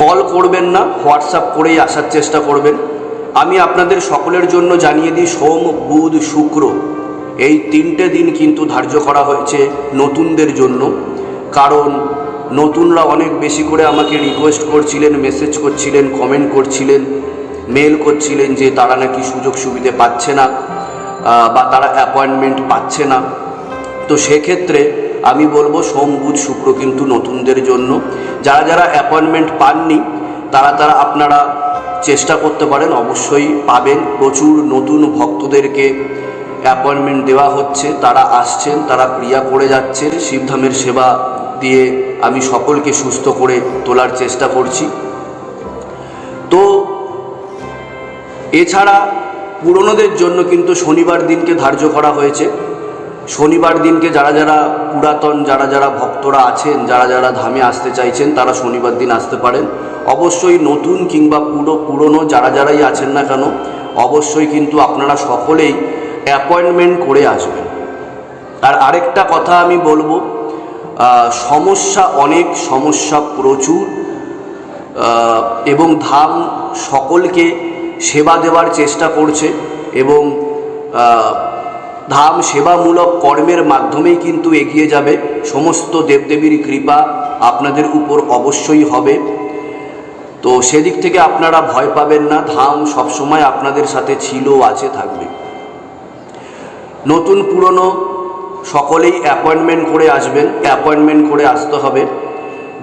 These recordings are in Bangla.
কল করবেন না, হোয়াটসঅ্যাপ করেই আসার চেষ্টা করবেন। আমি আপনাদের সকলের জন্য জানিয়ে দিই, সোম, বুধ, শুক্র, এই তিনটে দিন কিন্তু ধার্য করা হয়েছে নতুনদের জন্য। কারণ নতুনরা অনেক বেশি করে আমাকে রিকোয়েস্ট করছিলেন মেসেজ করছিলেন কমেন্ট করছিলেন মেল করছিলেন যে তারা নাকি সুযোগ সুবিধে পাচ্ছে না বা তারা অ্যাপয়েন্টমেন্ট পাচ্ছে না। তো সেক্ষেত্রে আমি বলব সোম, বুধ, শুক্র কিন্তু নতুনদের জন্য। যারা যারা অ্যাপয়েন্টমেন্ট পাননি, তারা তারা আপনারা চেষ্টা করতে পারেন, অবশ্যই পাবেন। প্রচুর নতুন ভক্তদেরকে অ্যাপয়েন্টমেন্ট দেওয়া হচ্ছে, তারা আসছেন, তারা ক্রিয়া করে যাচ্ছেন। শিবধামের সেবা দিয়ে আমি সকলকে সুস্থ করে তোলার চেষ্টা করছি। তো, এছাড়া পুরনোদের জন্য কিন্তু শনিবার দিনকে ধার্য করা হয়েছে। শনিবার দিনকে যারা যারা পুরাতন, যারা যারা ভক্তরা আছেন, যারা যারা ধামে আসতে চাইছেন, তারা শনিবার দিন আসতে পারেন। অবশ্যই নতুন কিংবা পুরো, পুরনো যারা যারাই আছেন না কেন, অবশ্যই কিন্তু আপনারা সকলেই অ্যাপয়েন্টমেন্ট করে আসবেন। আর আরেকটা কথা আমি বলব সমস্যা অনেক, সমস্যা প্রচুর এবং ধাম সকলকে সেবা দেওয়ার চেষ্টা করছে এবং ধাম সেবামূলক কর্মের মাধ্যমেই কিন্তু এগিয়ে যাবে। সমস্ত দেবদেবীর কৃপা আপনাদের উপর অবশ্যই হবে। তো সেদিক থেকে আপনারা ভয় পাবেন না, ধাম সবসময় আপনাদের সাথে ছিল আছে থাকবে। নতুন পুরনো সকলেই অ্যাপয়েন্টমেন্ট করে আসবেন, অ্যাপয়েন্টমেন্ট করে আসতে হবে।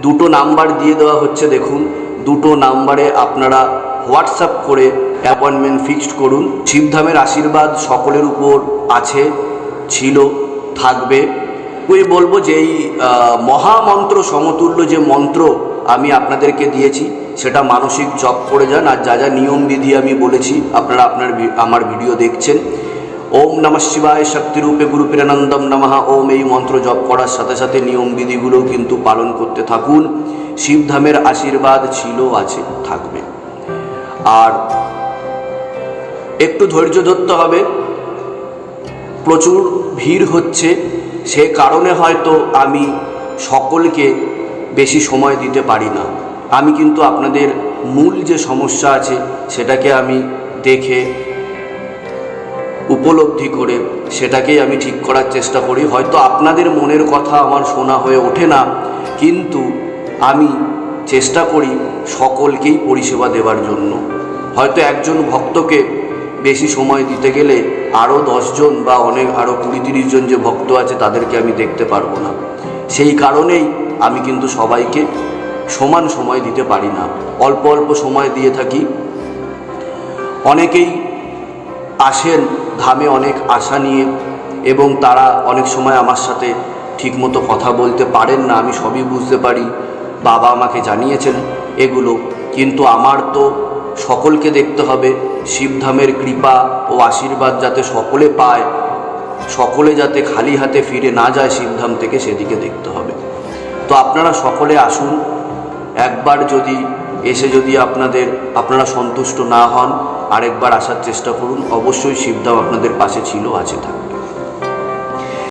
দুটো নাম্বার দিয়ে দেওয়া হচ্ছে, দেখুন। দুটো নাম্বারে আপনারা হোয়াটসঅ্যাপ করে অ্যাপয়েন্টমেন্ট ফিক্সড করুন। শিবধামের আশীর্বাদ সকলের উপর আছে, ছিল, থাকবে। ওই বলব যে এই মহামন্ত্র, সমতুল্য যে মন্ত্র আমি আপনাদেরকে দিয়েছি, সেটা মানসিক জপ করে যান। আর যা যা নিয়মবিধি আমি বলেছি, আপনারা আপনার আমার ভিডিও দেখছেন। ওম নমঃ শিবায় শক্তিরূপে গুরুপিরানন্দম নমঃ। ওম এই মন্ত্র জপ করার সাথে সাথে নিয়মবিধিগুলোও কিন্তু পালন করতে থাকুন। শিবধামের আশীর্বাদ ছিল, আছে, থাকবে। আর একটু ধৈর্য ধরতে হবে। প্রচুর ভিড় হচ্ছে। সে কারণে হয়তো আমি সকলকে বেশি সময় দিতে পারি না। আমি কিন্তু আপনাদের মূল যে সমস্যা আছে, সেটাকে আমি দেখে উপলব্ধি করে সেটাকেই আমি ঠিক করার চেষ্টা করি। হয়তো আপনাদের মনের কথা আমার শোনা হয়ে ওঠে না, কিন্তু আমি চেষ্টা করি সকলকেই পরিষেবা দেওয়ার জন্য। হয়তো একজন ভক্তকে বেশি সময় দিতে গেলে আরও দশজন বা অনেক আরও কুড়ি তিরিশ জন যে ভক্ত আছে তাদেরকে আমি দেখতে পারব না। সেই কারণেই আমি কিন্তু সবাইকে সমান সময় দিতে পারি না। অল্প অল্প সময় দিয়ে থাকি। অনেকেই আসেন ধামে অনেক আশা নিয়ে এবং তারা অনেক সময় আমার সাথে ঠিকমতো কথা বলতে পারেন না, আমি সবই বুঝতে পারি। বাবা আমাকে জানিয়েছেন এগুলো। কিন্তু আমার তো সকলকে দেখতে হবে। শিবধামের কৃপা ও আশীর্বাদ যাতে সকলে পায়। সকলে যাতে খালি হাতে ফিরে না যায় শিবধাম থেকে সেদিকে দেখতে হবে। তো আপনারা সকলে আসুন। একবার যদি এসে যদি আপনাদের, আপনারা সন্তুষ্ট না হন, আরেকবার আসার চেষ্টা করুন। অবশ্যই শিবধাম আপনাদের পাশে ছিল, আছে থাকবে।